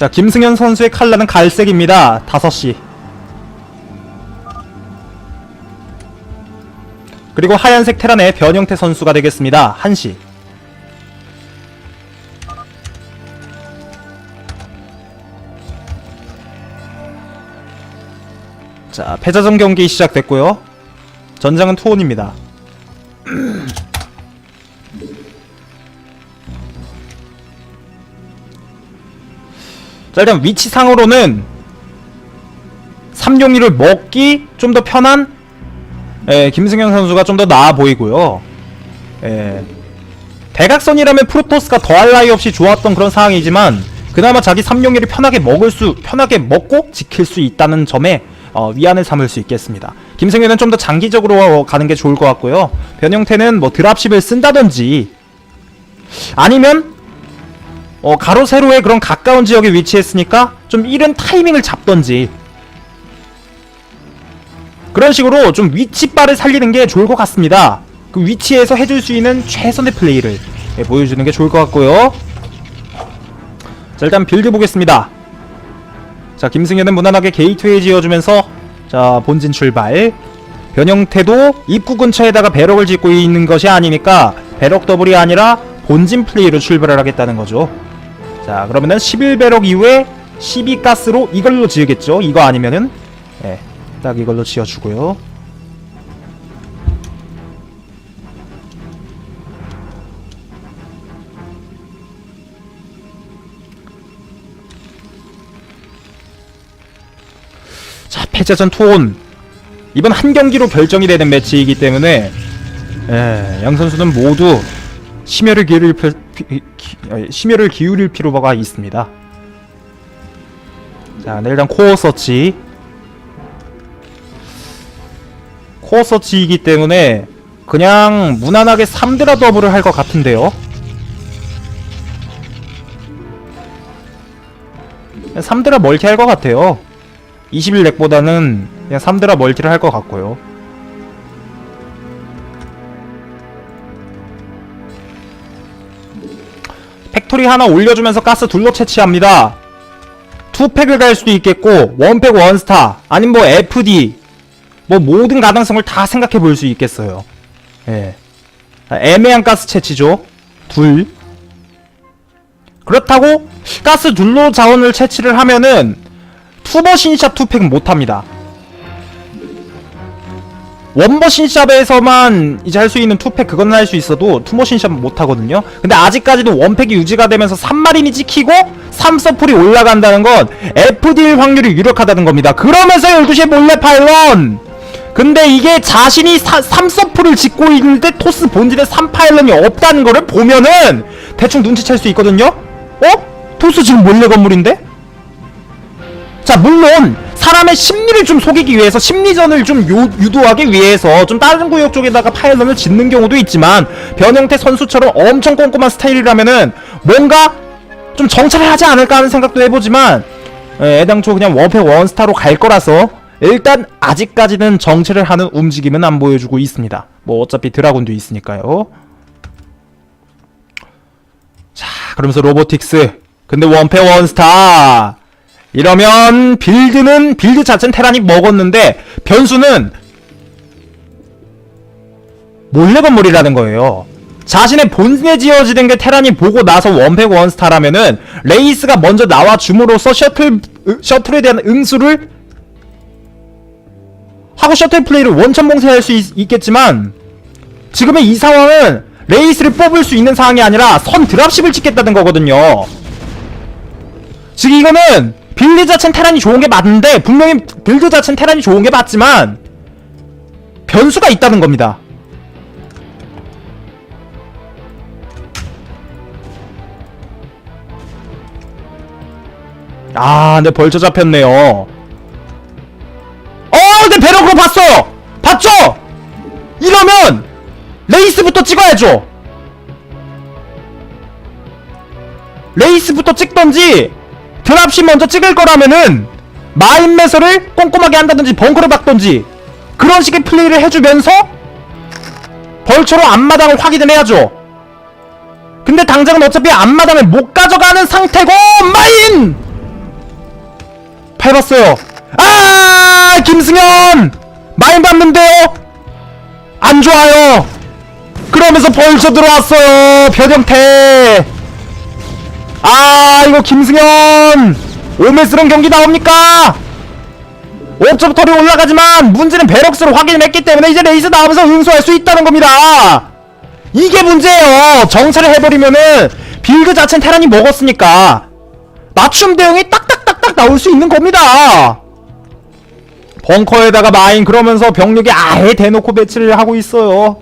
자, 김승현 선수의 칼라는 갈색입니다. 5시. 그리고 하얀색 테란의 변형태 선수가 되겠습니다. 1시. 자, 패자전 경기 시작됐고요. 전장은 투혼입니다. 자, 일단 위치상으로는 삼룡이를 먹기 좀 더 편한 예, 김승현 선수가 좀 더 나아 보이고요. 예. 대각선이라면 프로토스가 더할 나위 없이 좋았던 그런 상황이지만 그나마 자기 삼룡이를 편하게 먹을 수 편하게 먹고 지킬 수 있다는 점에 어, 위안을 삼을 수 있겠습니다. 김승현은 좀 더 장기적으로 가는 게 좋을 것 같고요. 변형태는 뭐 드랍십을 쓴다든지 아니면 어, 가로 세로의 그런 가까운 지역에 위치했으니까 좀 이른 타이밍을 잡던지 그런 식으로 좀 위치바를 살리는 게 좋을 것 같습니다. 그 위치에서 해줄 수 있는 최선의 플레이를 예, 보여주는 게 좋을 것 같고요. 자 일단 빌드 보겠습니다. 자 김승현은 무난하게 게이트웨이 지어주면서 자 본진 출발 변형태도 입구 근처에다가 배럭을 짓고 있는 것이 아니니까 배럭 더블이 아니라 본진 플레이로 출발을 하겠다는 거죠. 자 그러면은 11배럭 이후에 12가스로 이걸로 지으겠죠. 이거 아니면은 예, 딱 이걸로 지어주고요. 자 패자전 투혼 이번 한 경기로 결정이 되는 매치이기 때문에 예, 양 선수는 모두 심혈을 기울일 심혈을 기울일 필요가 있습니다. 자, 네, 일단 코어 서치 코어 서치이기 때문에 그냥 무난하게 3드라 더블을 할 것 같은데요. 3드라 멀티 할 것 같아요. 21렉보다는 그냥 3드라 멀티를 할 것 같고요. 팩토리 하나 올려주면서 가스 둘러 채취합니다. 투팩을 갈 수도 있겠고 원팩 원스타 아니면 뭐 FD 뭐 모든 가능성을 다 생각해 볼 수 있겠어요. 예. 아, 애매한 가스 채취죠. 둘. 그렇다고 가스 둘로 자원을 채취를 하면은 투버신샵 투팩은 못합니다. 원버신샵에서만 이제 할 수 있는 투팩 그건 할 수 있어도 투머신샵은 못하거든요 근데 아직까지도 원팩이 유지가 되면서 3마린이 찍히고 3서플이 올라간다는 건 FD일 확률이 유력하다는 겁니다 그러면서 12시에 몰래 파일런 근데 이게 자신이 3서플을 짓고 있는데 토스 본진에 3파일런이 없다는 거를 보면은 대충 눈치챌 수 있거든요 어? 토스 지금 몰래 건물인데? 자 물론 사람의 심리를 좀 속이기 위해서 심리전을 좀 요- 유도하기 위해서 좀 다른 구역 쪽에다가 파일런을 짓는 경우도 있지만 변형태 선수처럼 엄청 꼼꼼한 스타일이라면은 뭔가 좀 정찰을 하지 않을까 하는 생각도 해보지만 에, 애당초 그냥 원팩 원스타로 갈 거라서 일단 아직까지는 정찰을 하는 움직임은 안 보여주고 있습니다. 뭐 어차피 드라군도 있으니까요. 자 그러면서 로보틱스. 근데 원팩 원스타 이러면 빌드는 빌드 자체는 테란이 먹었는데 변수는 몰래 건물이라는 거예요. 자신의 본진에 지어지는 게 테란이 보고 나서 원팩 원스타라면은 레이스가 먼저 나와 줌으로써 셔틀 으, 셔틀에 대한 응수를 하고 셔틀 플레이를 원천 봉쇄할 수 있, 있겠지만 지금의 이 상황은 레이스를 뽑을 수 있는 상황이 아니라 선 드랍십을 찍겠다는 거거든요. 지금 이거는 빌드 자체는 테란이 좋은 게 맞는데 분명히 빌드 자체는 테란이 좋은 게 맞지만 변수가 있다는 겁니다. 아, 내 벌써 잡혔네요. 어, 내 배럭으로 봤어. 봤죠? 이러면 레이스부터 찍어야죠. 레이스부터 찍던지 드랍십 먼저 찍을 거라면은 마인 매설을 꼼꼼하게 한다든지 벙커를 박던지 그런 식의 플레이를 해주면서 벌처로 앞마당을 확인을 해야죠. 근데 당장은 어차피 앞마당을 못 가져가는 상태고 마인! 밟았어요. 아 김승현! 많이 봤는데요? 안 좋아요. 그러면서 벌써 들어왔어요. 변형태 아 이거 김승현! 오메스런 경기 나옵니까? 옵저버터리 올라가지만 문제는 베럭스로 확인을 했기 때문에 이제 레이스 나오면서 응수할 수 있다는 겁니다. 이게 문제예요. 정찰을 해버리면은 빌드 자체는 테란이 먹었으니까 맞춤 대응이 딱딱딱딱 나올 수 있는 겁니다. 벙커에다가 마인 그러면서 병력이 아예 대놓고 배치를 하고 있어요.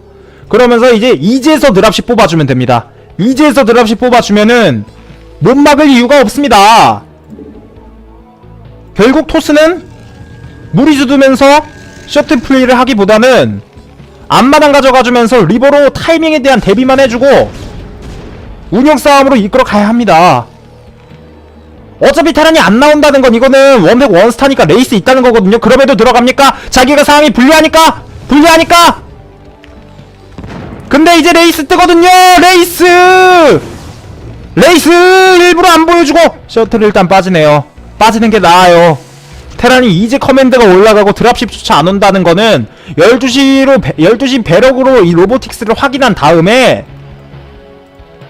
그러면서 이제 이제서 드랍십 뽑아주면 됩니다. 이제서 드랍십 뽑아주면은 못 막을 이유가 없습니다 결국 토스는 무리수 두면서 셔틀 플레이를 하기보다는 앞마당 가져가주면서 리버로 타이밍에 대한 대비만 해주고 운영 싸움으로 이끌어 가야 합니다 어차피 테란이 안 나온다는 건 이거는 원백 원스타니까 레이스 있다는 거거든요 그럼에도 들어갑니까? 자기가 상황이 불리하니까? 불리하니까? 근데 이제 레이스 뜨거든요 레이스 레이스 일부러 안 보여주고 셔틀 일단 빠지네요. 빠지는 게 나아요. 테란이 이제 커맨드가 올라가고 드랍십조차 안 온다는 거는 12시로 12시 배럭으로 이 로보틱스를 확인한 다음에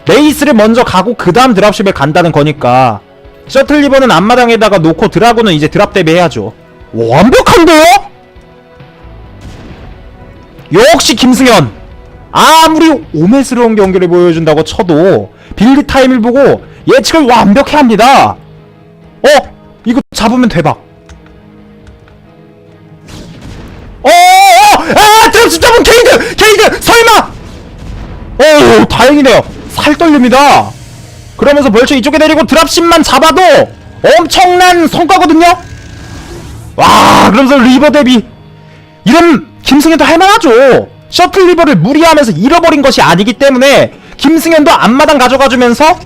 레이스를 먼저 가고 그 다음 드랍십에 간다는 거니까 셔틀 리버는 앞마당에다가 놓고 드라곤은 이제 드랍 대비해야죠. 완벽한데요? 역시 김승현. 아무리 오메스러운 경기를 보여준다고 쳐도 빌드 타임을 보고 예측을 완벽히 합니다 어? 이거 잡으면 대박 어어어! 아! 드랍십 잡은 케이드! 케이드! 설마! 오 다행이네요 살 떨립니다 그러면서 벌써 이쪽에 내리고 드랍십만 잡아도 엄청난 성과거든요 와 그러면서 리버 대비 이런 김승현도 할만하죠 셔틀 리버를 무리하면서 잃어버린 것이 아니기 때문에 김승현도 앞마당 가져가주면서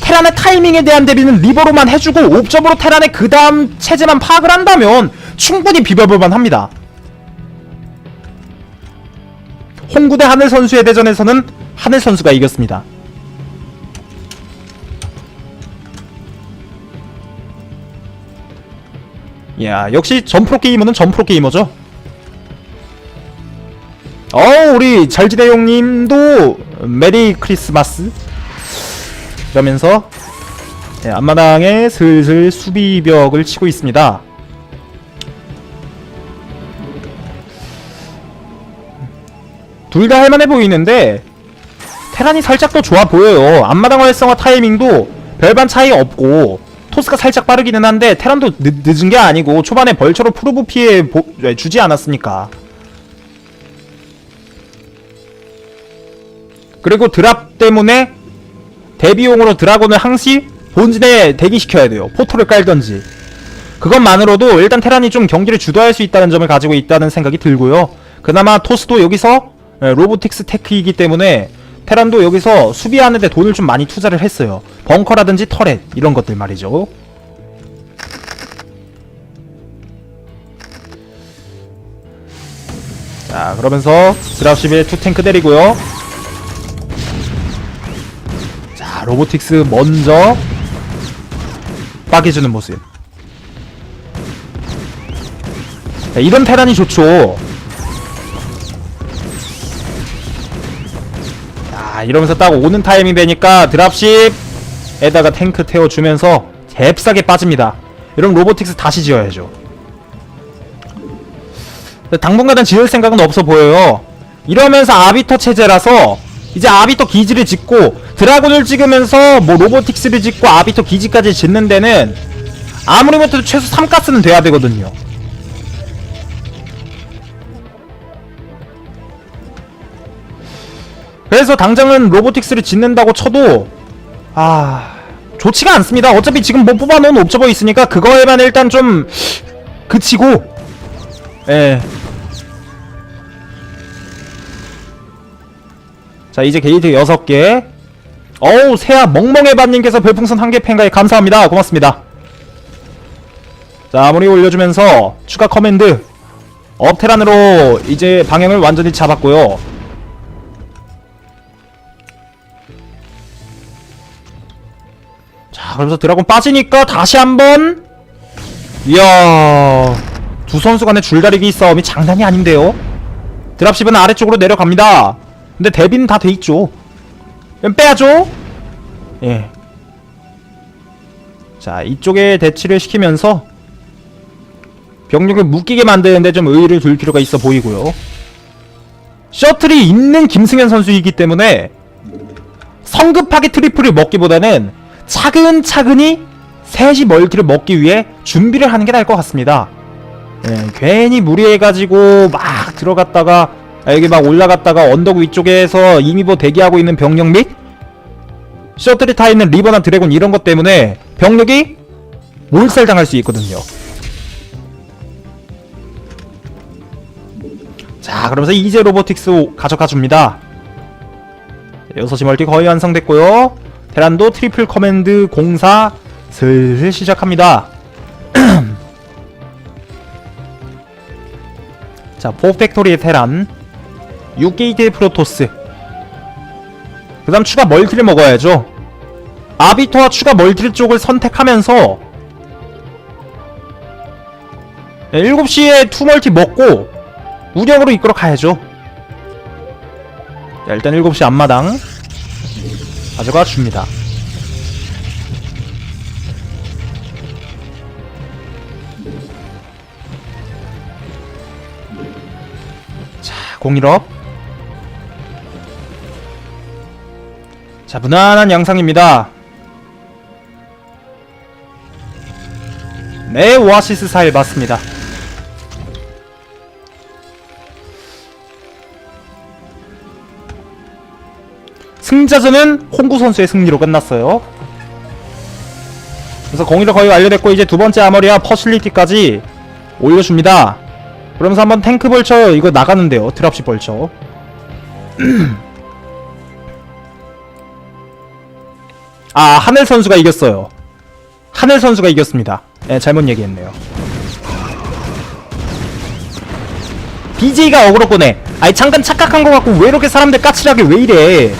테란의 타이밍에 대한 대비는 리버로만 해주고 옵저버로 테란의 그 다음 체제만 파악을 한다면 충분히 비벼볼만 합니다. 홍구 대 하늘 선수의 대전에서는 하늘 선수가 이겼습니다. 야 역시 전프로 게이머는 전프로 게이머죠 어 우리 잘지대 형님도 메리 크리스마스. 그러면서 네, 앞마당에 슬슬 수비벽을 치고 있습니다. 둘 다 할만해 보이는데 테란이 살짝 더 좋아 보여요. 앞마당 활성화 타이밍도 별반 차이 없고 토스가 살짝 빠르기는 한데 테란도 늦, 늦은 게 아니고 초반에 벌처로 프로브 피해 보, 네, 주지 않았으니까 그리고 드랍 때문에 대비용으로 드라곤을 항시 본진에 대기시켜야 돼요. 포토를 깔던지. 그것만으로도 일단 테란이 좀 경기를 주도할 수 있다는 점을 가지고 있다는 생각이 들고요. 그나마 토스도 여기서 예, 로보틱스 테크이기 때문에 테란도 여기서 수비하는데 돈을 좀 많이 투자를 했어요. 벙커라든지 터렛 이런 것들 말이죠. 자 그러면서 드랍십에 투탱크 때리고요 자 로보틱스 먼저 빠개주는 모습. 자, 이런 테란이 좋죠. 자 이러면서 딱 오는 타이밍 되니까 드랍십에다가 탱크 태워주면서 잽싸게 빠집니다. 이런 로보틱스 다시 지어야죠. 당분간은 지을 생각은 없어 보여요. 이러면서 아비터 체제라서 이제 아비터 기지를 짓고 드라곤을 찍으면서 뭐 로보틱스를 짓고 아비터 기지까지 짓는 데는 아무리 못해도 최소 3가스는 돼야 되거든요. 그래서 당장은 로보틱스를 짓는다고 쳐도 아 좋지가 않습니다. 어차피 지금 뭐 뽑아놓은 옵저버 있으니까 그거에만 일단 좀 그치고 예. 자 이제 게이트 6개 어우 새야 멍멍해반님께서 별풍선 한 개 팬가에 감사합니다. 고맙습니다. 자 아무리 올려주면서 추가 커맨드 업테란으로 이제 방향을 완전히 잡았고요. 자 그러면서 드라곤 빠지니까 다시 한번 이야 두 선수 간의 줄다리기 싸움이 장난이 아닌데요? 드랍십은 아래쪽으로 내려갑니다. 근데 대비는 다 돼있죠 그럼 빼야죠 예. 자 이쪽에 대치를 시키면서 병력을 묶이게 만드는데 좀 의의를 둘 필요가 있어 보이고요 셔틀이 있는 김승현 선수이기 때문에 성급하게 트리플을 먹기보다는 차근차근히 셋이 멀티를 먹기 위해 준비를 하는 게 나을 것 같습니다. 예, 괜히 무리해가지고 막 들어갔다가 아, 여기 막 올라갔다가 언덕 위쪽에서 이미 뭐 대기하고 있는 병력 및 셔틀이 타 있는 리버나 드래곤 이런 것 때문에 병력이 몰살 당할 수 있거든요. 자, 그러면서 이제 로보틱스 가져가 줍니다. 6시 멀티 거의 완성됐고요. 테란도 트리플 커맨드 공사 슬슬 시작합니다. 자, 포팩토리의 테란 6게이트의 프로토스 그 다음 추가 멀티를 먹어야죠. 아비토와 추가 멀티 쪽을 선택하면서 7시에 투멀티 먹고 우력으로 이끌어 가야죠. 자, 일단 7시 앞마당 가져가 줍니다. 자, 공일업. 자, 무난한 양상입니다. 네, 오아시스 사일 맞습니다. 승자전은 홍구 선수의 승리로 끝났어요. 그래서 공이를 거의 완료됐고 이제 두 번째 아머리와 퍼실리티까지 올려줍니다. 그러면서 한번 탱크 벌쳐 이거 나가는데요. 드랍십 벌쳐. 아 하늘 선수가 이겼어요. 하늘 선수가 이겼습니다. 예, 잘못 얘기했네요. BJ가 어그로 꺼내. 아니 잠깐 착각한 거 같고 왜 이렇게 사람들 까칠하게 왜 이래?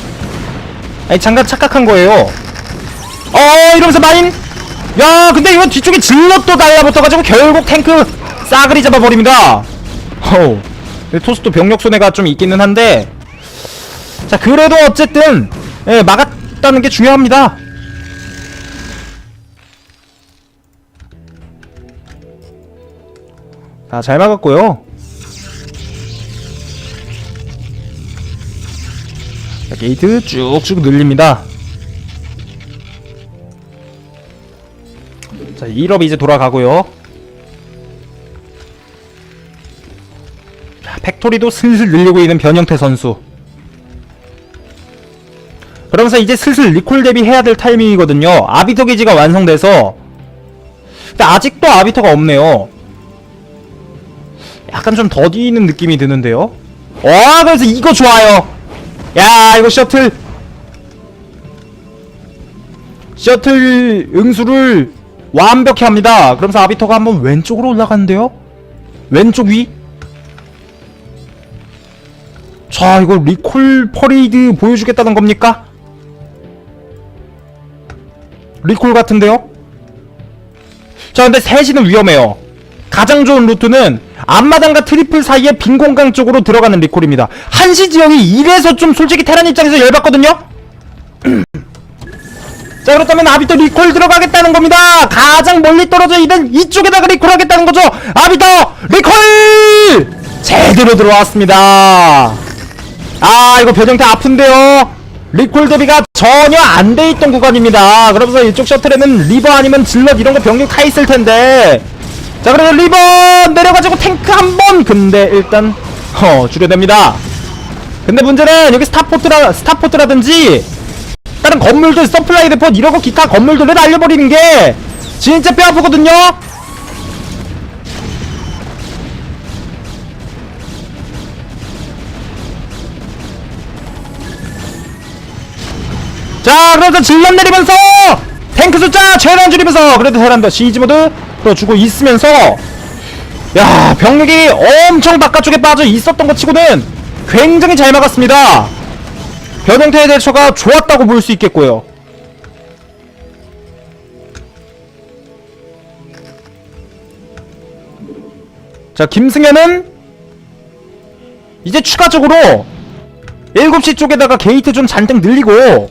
아니 잠깐 착각한 거예요. 어 이러면서 마인. 야 근데 이거 뒤쪽에 질럿도 달라붙어가지고 결국 탱크 싸그리 잡아버립니다. 근데 토스도 병력 손해가 좀 있기는 한데 자 그래도 어쨌든 예, 막았 다는 게 중요합니다. 자잘 막았고요. 자, 게이트 쭉쭉 늘립니다. 자, 1업 이제 돌아가고요. 자, 팩토리도 슬슬 늘리고 있는 변형태 선수. 그러면서 이제 슬슬 리콜 대비해야 될 타이밍이거든요. 아비터 기지가 완성돼서 근데 아직도 아비터가 없네요. 약간 좀 더디는 느낌이 드는데요. 와, 그래서 이거 좋아요. 야 이거 셔틀 셔틀 응수를 완벽히 합니다 그러면서 아비터가 한번 왼쪽으로 올라가는데요 왼쪽 위 자, 이거 리콜 퍼레이드 보여주겠다는 겁니까? 리콜 같은데요? 자, 근데 셋이는 위험해요. 가장 좋은 루트는 앞마당과 트리플 사이에 빈 공간 쪽으로 들어가는 리콜입니다. 한시 지역이 이래서 좀 솔직히 테란 입장에서 열받거든요? 자 그렇다면 아비터 리콜 들어가겠다는 겁니다. 가장 멀리 떨어져 있는 이쪽에다가 리콜 하겠다는 거죠. 아비터 리콜 제대로 들어왔습니다. 아 이거 배정태 아픈데요. 리콜 대비가 전혀 안 돼 있던 구간입니다. 그러면서 이쪽 셔틀에는 리버 아니면 질럿 이런 거 병력 타 있을 텐데. 자 그래서 리버 내려가지고 탱크 한 번. 근데 일단 어 줄여댑니다. 근데 문제는 여기 스타포트라 스타포트라든지 다른 건물들 서플라이 데포 이러고 기타 건물들을 날려버리는 게 진짜 뼈 아프거든요. 자, 그래서 질럿 내리면서 탱크 숫자 최대한 줄이면서 그래도 테란더 시즈 모드 풀어주고 있으면서 야 병력이 엄청 바깥쪽에 빠져 있었던 것 치고는 굉장히 잘 막았습니다. 변형태의 대처가 좋았다고 볼 수 있겠고요. 자 김승현은 이제 추가적으로 7시 쪽에다가 게이트 좀 잔뜩 늘리고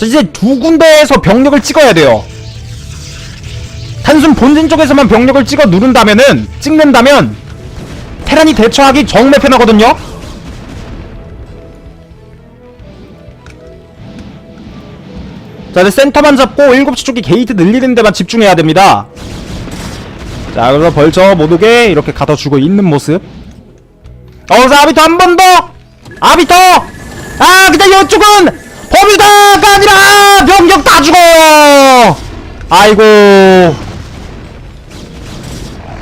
자 이제 두 군데에서 병력을 찍어야 돼요. 단순 본진 쪽에서만 병력을 찍어 누른다면은 찍는다면 테란이 대처하기 정말 편하거든요? 자 이제 센터만 잡고 7시 쪽에 게이트 늘리는 데만 집중해야 됩니다. 자 그래서 벌쳐 못 오게 이렇게 가둬주고 있는 모습. 어서 아비터 한 번 더! 아비터! 아 근데 이쪽은 범위다가 아니라 병력 다 죽어! 아이고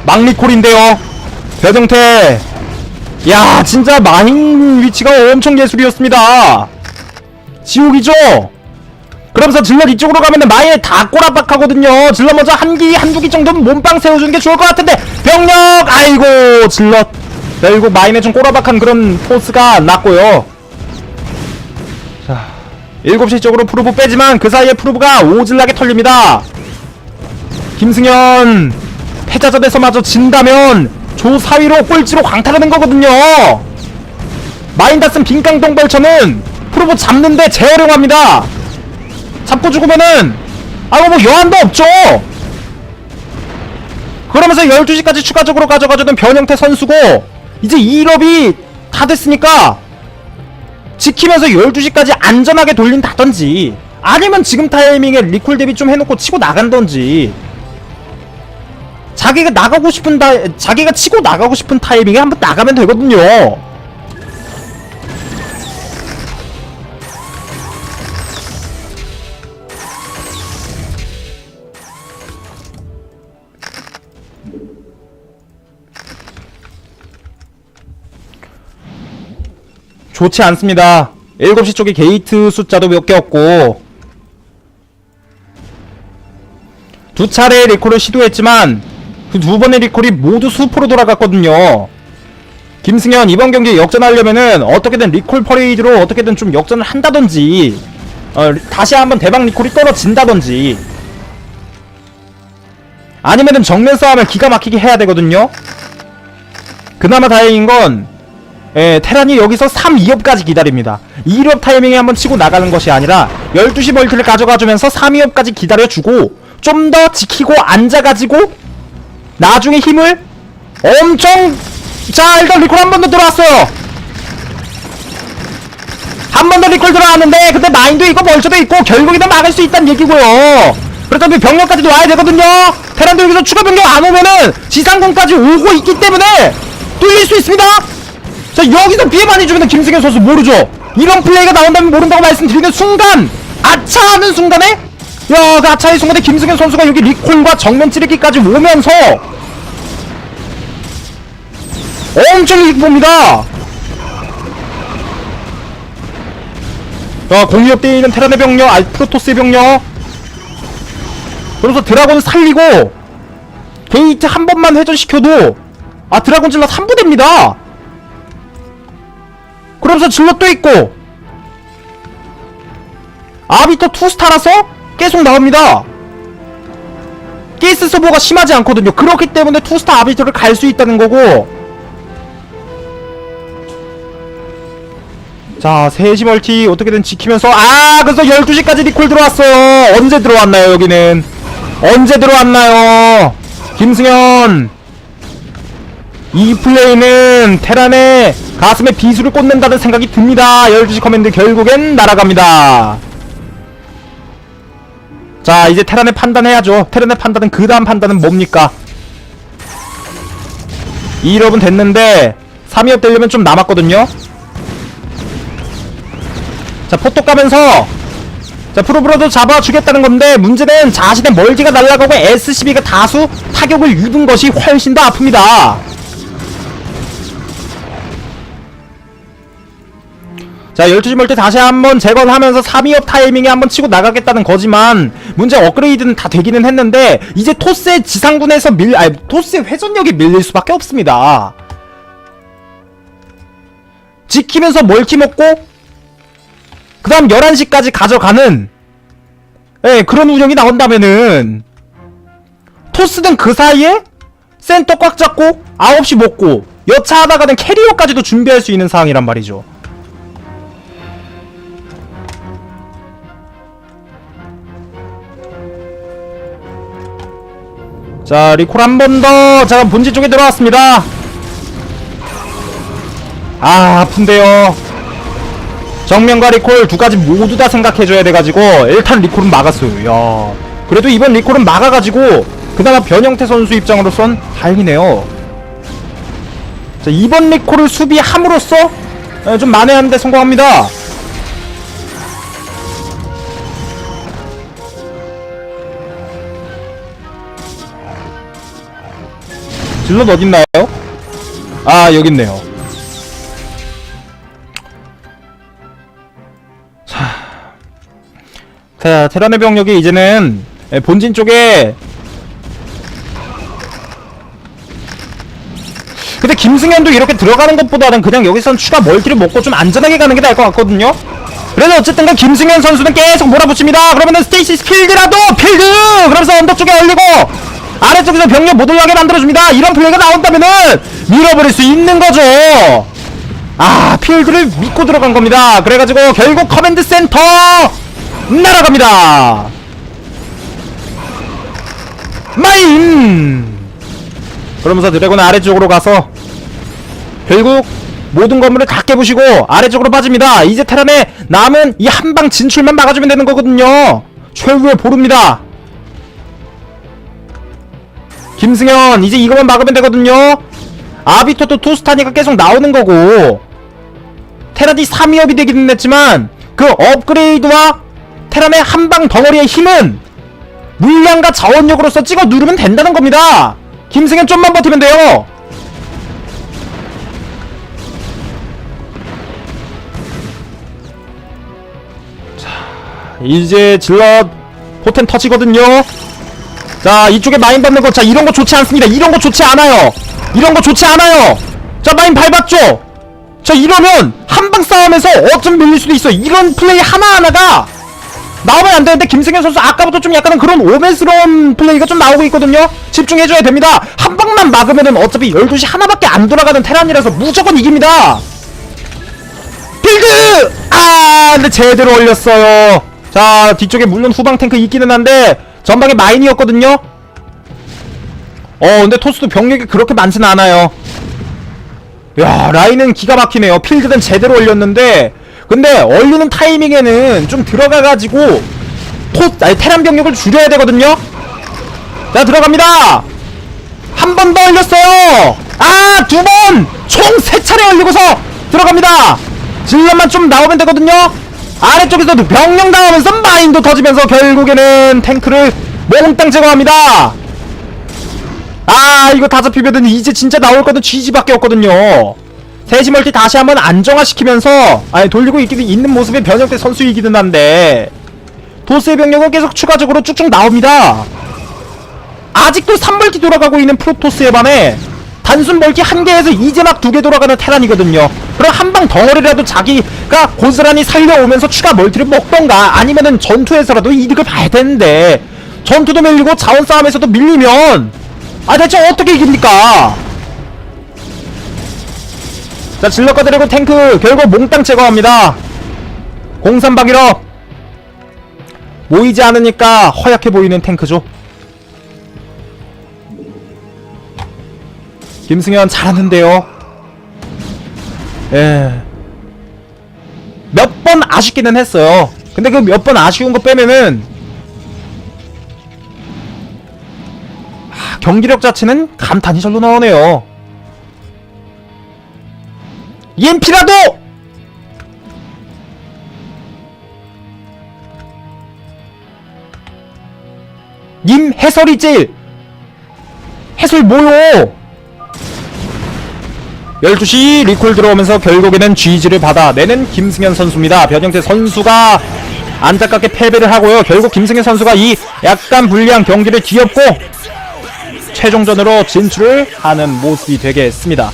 막리콜인데요 배정태 야 진짜 마인 위치가 엄청 예술이었습니다 지옥이죠? 그러면서 질럿 이쪽으로 가면은 마에 다 꼬라박하거든요. 질럿 먼저 한 기, 한두 기 정도는 몸빵 세워주는 게 좋을 것 같은데 병력! 아이고 질럿 결국 마인에 좀 꼬라박한 그런 포스가 났고요. 자, 7시 쪽으로 프로브 빼지만 그 사이에 프로브가 오질나게 털립니다. 김승현 패자전에서 마저 진다면 조 4위로 꼴찌로 광탈하는 거거든요. 마인다슨 빈깡동 벌처는 프로브 잡는데 재활용합니다. 잡고 죽으면은 아무 뭐 여한도 없죠 그러면서 12시까지 추가적으로 가져가주는 변형태 선수고 이제 2일업이 다 됐으니까 지키면서 12시까지 안전하게 돌린다던지 아니면 지금 타이밍에 리콜 대비 좀 해놓고 치고 나간던지. 자기가 나가고 싶은 다 자기가 치고 나가고 싶은 타이밍에 한번 나가면 되거든요 좋지 않습니다. 7시 쪽에 게이트 숫자도 몇 개 없고 두 차례 리콜을 시도했지만 그 두 번의 리콜이 모두 수포로 돌아갔거든요. 김승현 이번 경기 역전하려면은 어떻게든 리콜 퍼레이드로 어떻게든 좀 역전을 한다든지 어, 리- 다시 한번 대박 리콜이 떨어진다든지 아니면은 정면 싸움을 기가 막히게 해야 되거든요. 그나마 다행인 건 예, 테란이 여기서 3, 2업까지 기다립니다. 2업 타이밍에 한번 치고 나가는 것이 아니라 12시 멀티를 가져가주면서 3, 2업까지 기다려주고 좀 더 지키고 앉아가지고 나중에 힘을 엄청 자 일단 리콜 한 번 더 들어왔어요. 한 번 더 리콜 들어왔는데 근데 마인도 있고 벌처도 있고 결국에는 막을 수 있다는 얘기고요. 그렇다면 병력까지도 와야 되거든요. 테란도 여기서 추가 병력 안 오면은 지상군까지 오고 있기 때문에 뚫릴 수 있습니다. 자 여기서 피해 많이 주는 김승현 선수 모르죠? 이런 플레이가 나온다면 모른다고 말씀드리는 순간 아차 하는 순간에 야 그 아차의 순간에 김승현 선수가 여기 리콜과 정면 찌르기까지 오면서 엄청 이익 봅니다. 자 공유업 때 있는 테란의 병력 아 프로토스의 병력. 그래서 드라곤 살리고 게이트 한 번만 회전시켜도 아 드라곤 질럿 한 부대입니다 그러면서 질럿도 있고. 아비터 투스타라서 계속 나옵니다. 게이스 소모가 심하지 않거든요. 그렇기 때문에 투스타 아비터를 갈 수 있다는 거고. 자 3시 멀티 어떻게든 지키면서 아 그래서 12시까지 리콜 들어왔어요. 언제 들어왔나요 여기는? 언제 들어왔나요? 김승현 이 플레이는 테란의 가슴에 비수를 꽂는다는 생각이 듭니다. 12시 커맨드 결국엔 날아갑니다. 자, 이제 테란의 판단해야죠. 테란의 판단은 그 다음 판단은 뭡니까? 2일업은 됐는데 3위업 되려면 좀 남았거든요. 자, 포토 까면서 자, 프로브로도 잡아주겠다는 건데 문제는 자신의 멀티가 날아가고 SCB가 다수 타격을 입은 것이 훨씬 더 아픕니다. 자 12시 멀티 다시 한번 재건하면서 3위업 타이밍에 한번 치고 나가겠다는 거지만 문제 업그레이드는 다 되기는 했는데 이제 토스의 지상군에서 밀 아니 토스의 회전력이 밀릴 수밖에 없습니다 지키면서 멀티 먹고 그 다음 11시까지 가져가는 예 그런 운영이 나온다면은 토스는 그 사이에 센터 꽉 잡고 9시 먹고 여차하다가는 캐리어까지도 준비할 수 있는 상황이란 말이죠. 자 리콜 한 번 더. 자 본진 쪽에 들어왔습니다. 아 아픈데요. 정면과 리콜 두 가지 모두 다 생각해줘야 돼가지고 일단 리콜은 막았어요. 야 그래도 이번 리콜은 막아가지고 그나마 변형태 선수 입장으로선 다행이네요. 자 이번 리콜을 수비함으로써 에, 좀 만회하는데 성공합니다. 질럿 어딨나요? 아 여기 있네요. 자, 테란의 병력이 이제는 에, 본진 쪽에 근데 김승현도 이렇게 들어가는 것보다는 그냥 여기선 추가 멀티를 먹고 좀 안전하게 가는 게 나을 것 같거든요. 그래서 어쨌든 간 김승현 선수는 계속 몰아붙입니다. 그러면은 스테이시 필드라도 필드! 그러면서 언덕 쪽에 올리고 아래쪽에서 병력 못 올라가게 만들어줍니다. 이런 플레이가 나온다면은 밀어버릴 수 있는 거죠. 아 필드를 믿고 들어간 겁니다. 그래가지고 결국 커맨드 센터 날아갑니다. 마인! 그러면서 드래곤 아래쪽으로 가서 결국 모든 건물을 다 깨부시고 아래쪽으로 빠집니다. 이제 테란의 남은 이 한 방 진출만 막아주면 되는 거거든요. 최후의 보루입니다. 김승현 이제 이것만 막으면 되거든요. 아비토도 투스타니까 계속 나오는 거고 테란이 3위업이 되기는 했지만 그 업그레이드와 테란의 한방 덩어리의 힘은 물량과 자원력으로서 찍어 누르면 된다는 겁니다. 김승현 좀만 버티면 돼요. 자, 이제 질럿 포텐 터지거든요. 자, 이쪽에 마인 밟는 거, 자, 이런 거 좋지 않습니다. 이런 거 좋지 않아요. 이런 거 좋지 않아요. 자, 마인 밟았죠? 자, 이러면 한방 싸움에서 어쩜 밀릴 수도 있어. 이런 플레이 하나하나가 나오면 안 되는데 김승현 선수 아까부터 좀 약간은 그런 오맨스러운 플레이가 좀 나오고 있거든요 집중해줘야 됩니다 한 방만 막으면은 어차피 12시 하나밖에 안 돌아가는 테란이라서 무조건 이깁니다 필드! 아 근데 제대로 올렸어요 자 뒤쪽에 물론 후방 탱크 있기는 한데 전방에 마인이었거든요. 어 근데 토스도 병력이 그렇게 많진 않아요. 야 라인은 기가 막히네요. 필드는 제대로 올렸는데. 근데 얼리는 타이밍에는 좀 들어가가지고 토 아니 테란 병력을 줄여야 되거든요. 자 들어갑니다. 한 번 더 올렸어요. 아 두 번! 총 세 차례 올리고서 들어갑니다. 질럿만 좀 나오면 되거든요 아래쪽에서도 나오면서 마인도 터지면서 결국에는 탱크를 몽땅 제거합니다. 아 이거 다 잡히면은 이제 진짜 나올 거는 GG밖에 없거든요. 세지 멀티 다시 한번 안정화시키면서 아니 돌리고 있기는 있는 모습의 변형태 선수이기는 한데 도스의 병력은 계속 추가적으로 쭉쭉 나옵니다. 아직도 3멀티 돌아가고 있는 프로토스에 반해 단순 멀티 한 개에서 이제 막 두 개 돌아가는 테란이거든요. 그럼 한 방 덩어리라도 자기가 고스란히 살려오면서 추가 멀티를 먹던가 아니면은 전투에서라도 이득을 봐야 되는데 전투도 밀리고 자원 싸움에서도 밀리면 아 대체 어떻게 이깁니까? 자 질럿과 드래곤 탱크 결국 몽땅 제거합니다. 03박이러 모이지 않으니까 허약해 보이는 탱크죠 김승현 잘하는데요 예. 몇 번 아쉽기는 했어요 근데 그 몇 번 아쉬운 거 빼면은 하, 경기력 자체는 감탄이 절로 나오네요 EMP라도! 님 해설이 제일 해설 뭐요 12시 리콜 들어오면서 결국에는 GG를 받아내는 김승현 선수입니다. 변형태 선수가 안타깝게 패배를 하고요. 결국 김승현 선수가 이 약간 불리한 경기를 뒤엎고 최종전으로 진출을 하는 모습이 되겠습니다